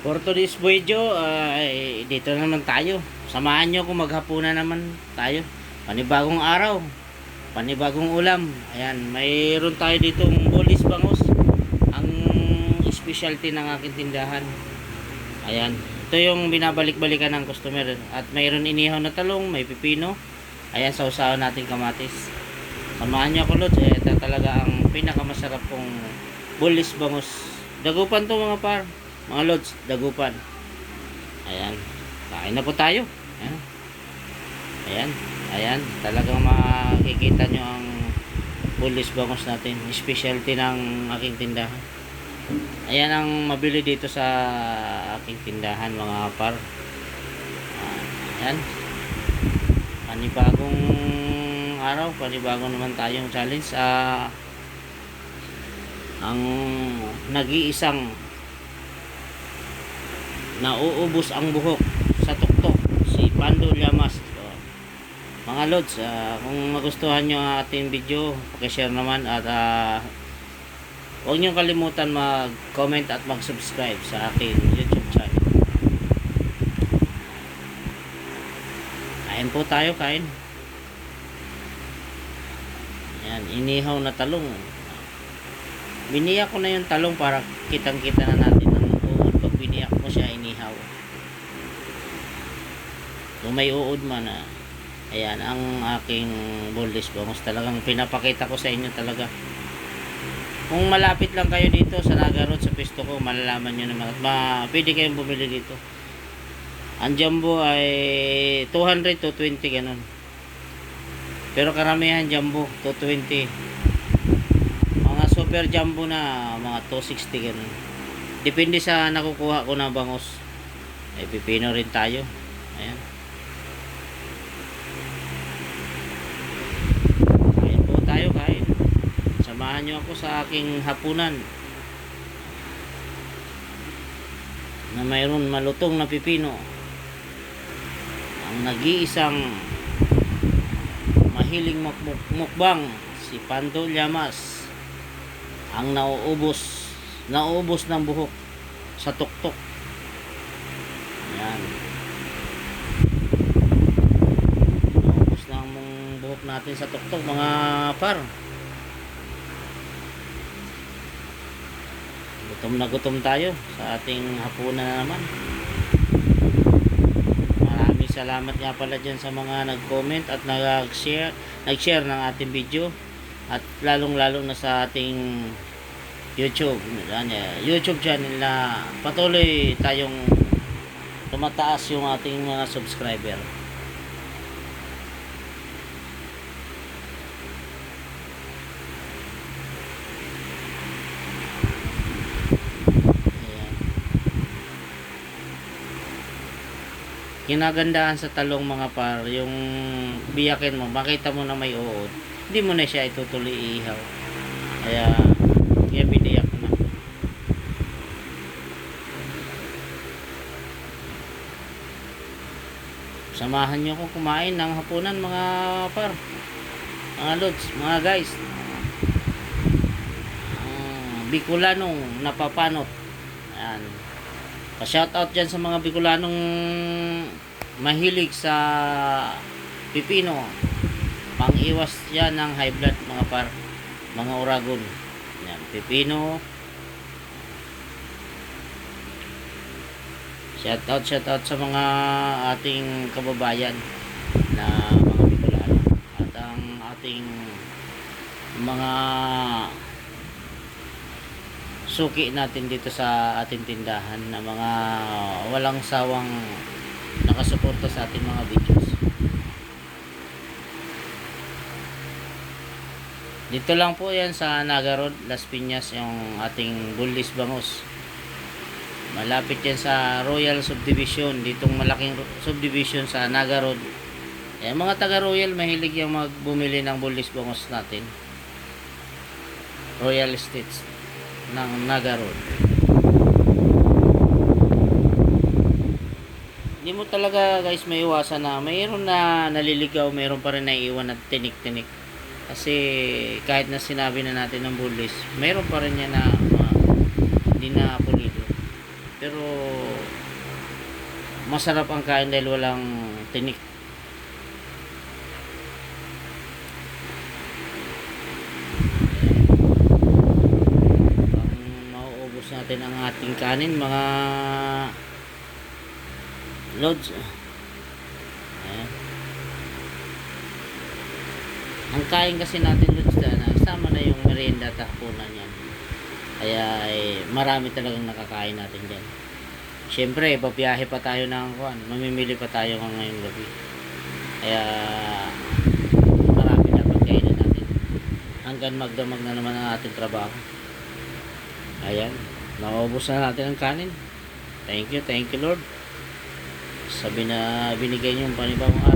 For today's video, ay dito na naman tayo. Samahan nyo kung maghapunan naman tayo. Panibagong araw. Panibagong ulam. Ayan, mayroon tayo ditong bolis bangus. Ang specialty ng aking tindahan. Ayan. Ito yung binabalik-balikan ng customer. At mayroon inihaw na talong, may pipino. Ayan, sausawan natin kamatis. Samahan nyo ako, Lods. Ito talaga ang pinakamasarap kong bulis bangus. Dagupan to mga par. Mga Lods, dagupan. Ayan. Kain na po tayo. Ayan. Ayan. Ayan. Talagang makikita nyo ang bulis bangus natin. Specialty ng aking tindahan. Ayan ang mabili dito sa aking tindahan mga par. Ayan. Panibagong araw, panibago naman tayong challenge. Ah, ang nag-iisang nauubos ang buhok sa tuktok si Pando Llamas. Mga lods, ah, kung magustuhan nyo ang ating video, pakishare naman at ah, huwag nyo kalimutan mag-comment at mag-subscribe sa aking YouTube channel. Kain po tayo, kain. Yan, inihaw na talong. Biniyak ko na yung talong para kitang-kita na natin ang uod pag biniyak mo siya inihaw. Kung may uod man na ayan ang aking bullish bangus talagang pinapakita ko sa inyo talaga. Kung malapit lang kayo dito sa Naga Road sa pisto ko, malalaman nyo naman. At ma, pwede kayong bumili dito. Ang jumbo ay 200 to 20 ganun. Pero karamihan jumbo 220. Mga super jumbo na mga 260 ganun. Depende sa nakukuha ko na bangos. Ay pipino rin tayo. Ayan. Kain po tayo kain. Samahan nyo ako sa aking hapunan. Na mayroon malutong na pipino. Ang nag-iisang mahiling mukbang si Pando Llamas ang nauubos nauubos ng buhok sa tuktok yan nauubos ng buhok natin sa tuktok mga par gutom na gutom tayo sa ating hapunan na naman. Maraming salamat nga pala dyan sa mga nag-comment at nag-share nag-share ng ating video. At lalong lalo na sa ating YouTube. YouTube channel na patuloy tayong tumataas yung ating mga subscriber Ayan. Kinagandahan sa talong mga par, yung biyakin mo, makita mo na may uod, hindi mo na siya itutuloy iihaw. Kaya, kaya biniyak na. Samahan nyo ko kumain ng hapunan mga par. Mga lods, mga guys. Ah, Bicolanong napapanot. Ayan. Pa-shoutout dyan sa mga Bicolanong mahilig sa pipino. Pang-iwas yan ng high blood mga par. Mga uragon. Yan, pipino. Shoutout, shoutout sa mga ating kababayan na mga Bicolano. At ang ating mga suki natin dito sa ating tindahan na mga walang sawang nakasuporta sa ating mga videos. Dito lang po yan sa Naga Road, Las Piñas, yung ating Bullis Bangus. Malapit yan sa Royal Subdivision, ditong malaking subdivision sa Naga Road. Eh, mga taga Royal, mahilig yung magbumili ng Bullis Bangus natin. Royal Estates ng Naga Road. Hindi mo talaga guys may iwasan na mayroon na naliligaw, mayroon pa rin naiiwan na tinik-tinik. Kasi kahit na sinabi na natin ng bullies, mayroon pa rin yan na hindi na pulido. Pero masarap ang kain dahil walang tinik. Ang mauubos natin ang ating kanin, mga loads. Ayan. Ang kain kasi natin loads na, sama na yung merienda at hapunan yan. Kaya eh, marami talagang nakakain natin dyan. Siyempre, papiyahe pa tayo ng kuan. Mamimili pa tayo ng ngayong gabi. Kaya marami dapat kainin natin. Hanggang magdamag na naman ang ating trabaho. Ayan. Naubos na natin ang kanin. Thank you, thank you Lord. Sabi na binigay niyo yung panibagong araw.